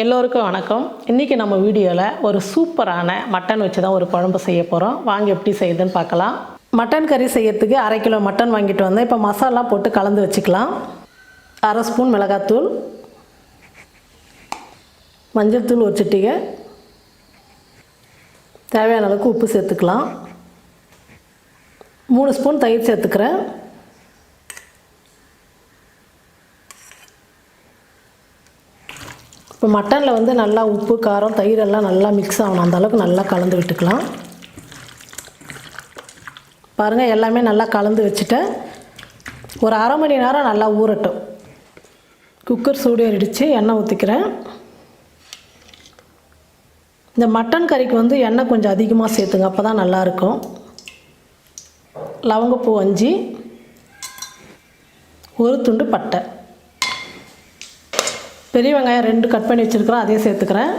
எல்லோருக்கும் வணக்கம். இன்றைக்கி நம்ம வீடியோவில் ஒரு சூப்பரான மட்டன் வச்சு தான் ஒரு குழம்பு செய்ய போகிறோம் வாங்கி எப்படி செய்யுதுன்னு பார்க்கலாம். மட்டன் கறி செய்யறதுக்கு அரை கிலோ மட்டன் வாங்கிட்டு வந்தேன் இப்போ மசாலா போட்டு கலந்து வச்சுக்கலாம். அரை ஸ்பூன் மிளகாத்தூள் மஞ்சள் தூள் ஒரு சிட்டிகை. தேவையான அளவுக்கு உப்பு சேர்த்துக்கலாம். மூணு ஸ்பூன் தயிர் சேர்த்துக்கிறேன். இப்போ மட்டனில் வந்து நல்லா உப்பு காரம் தயிர் எல்லாம் நல்லா மிக்ஸ் ஆகணும். அந்த அளவுக்கு நல்லா கலந்து விட்டுக்கலாம். பாருங்கள் எல்லாமே நல்லா கலந்து வச்சுட்டேன் ஒரு அரை மணி நேரம் நல்லா ஊறட்டும். குக்கர் சூடு ஏறிடுச்சு எண்ணெய் ஊற்றிக்கிறேன் இந்த மட்டன் கறிக்கு வந்து எண்ணெய் கொஞ்சம் அதிகமாக சேர்த்துங்க அப்போ தான் நல்லாயிருக்கும் லவங்கப்பூ அஞ்சு ஒரு துண்டு பட்டை. பெரிய வெங்காயம் ரெண்டு கட் பண்ணி வச்சுருக்குறோம் அதையும் சேர்த்துக்கிறேன்.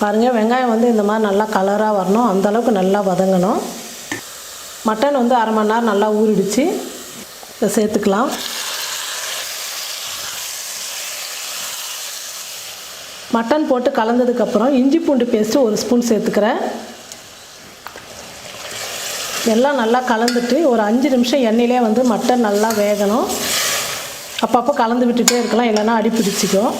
பாருங்கள் வெங்காயம் வந்து இந்த மாதிரி நல்லா கலராக வரணும். அந்த அளவுக்கு நல்லா வதங்கணும். மட்டன் வந்து அரை மணி நேரம் நல்லா ஊறிடுச்சு. இதை சேர்த்துக்கலாம். மட்டன் போட்டு கலந்ததுக்கப்புறம் இஞ்சி பூண்டு பேஸ்ட்டு ஒரு ஸ்பூன் சேர்த்துக்கிறேன். எல்லாம் நல்லா கலந்துட்டு ஒரு அஞ்சு நிமிஷம் எண்ணெயிலே வந்து மட்டன் நல்லா வேகணும். அப்பப்போ கலந்து விட்டுட்டே இருக்கலாம் இல்லைன்னா அடி பிடிச்சிக்கும்.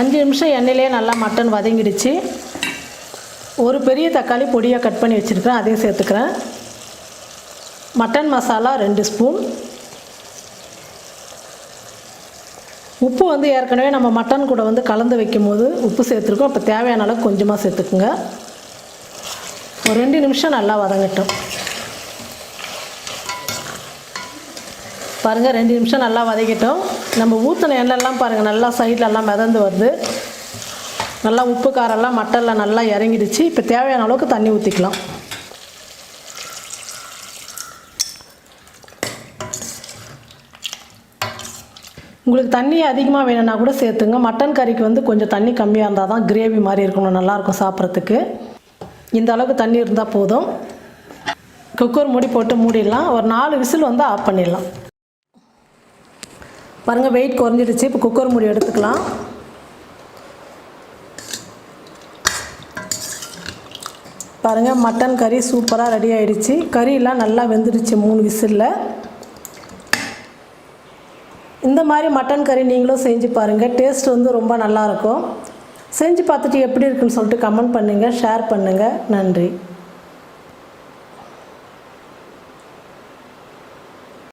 அஞ்சு நிமிஷம் எண்ணெயிலே நல்லா மட்டன் வதங்கிடுச்சு. ஒரு பெரிய தக்காளி பொடியாக கட் பண்ணி வச்சுருக்கிறேன் அதையும் சேர்த்துக்கிறேன். மட்டன் மசாலா ரெண்டு ஸ்பூன். உப்பு வந்து ஏற்கனவே நம்ம மட்டன் கூட வந்து கலந்து வைக்கும் போது உப்பு சேர்த்துருக்கோம் அப்போ தேவையான அளவுக்கு கொஞ்சமாக சேர்த்துக்குங்க. ஒரு ரெண்டு நிமிஷம் நல்லா வதங்கட்டும். பாருங்கள் ரெண்டு நிமிஷம் நல்லா வதக்கிட்டோம் நம்ம ஊற்றின எண்ணெய்லாம் பாருங்கள் நல்லா சைட்லெல்லாம் மிதந்து வருது. நல்லா உப்பு காரெல்லாம் மட்டனில் நல்லா இறங்கிடுச்சு. இப்போ தேவையான அளவுக்கு தண்ணி ஊற்றிக்கலாம் உங்களுக்கு தண்ணி அதிகமாக வேணும்னா கூட சேர்த்துங்க. மட்டன் கறிக்கு வந்து கொஞ்சம் தண்ணி கம்மியாக இருந்தால் தான் கிரேவி மாதிரி இருக்கணும். நல்லாயிருக்கும் சாப்பிட்றதுக்கு. இந்த அளவுக்கு தண்ணி இருந்தால் போதும். குக்கர் மூடி போட்டு மூடிடலாம். ஒரு நாலு விசில் வந்து ஆஃப் பண்ணிடலாம். பாருங்கள் வெயிட் குறைஞ்சிடுச்சு. இப்போ குக்கர் மூடி எடுத்துக்கலாம். பாருங்கள் மட்டன் கறி சூப்பராக ரெடி ஆகிடுச்சு கறியெலாம் நல்லா வெந்துடுச்சு மூணு விசிலில். இந்த மாதிரி மட்டன் கறி நீங்களும் செஞ்சு பாருங்கள் டேஸ்ட் வந்து ரொம்ப நல்லாயிருக்கும் செஞ்சு பார்த்துட்டு எப்படி இருக்குன்னு சொல்லிட்டு கமெண்ட் பண்ணுங்கள் ஷேர் பண்ணுங்கள் நன்றி.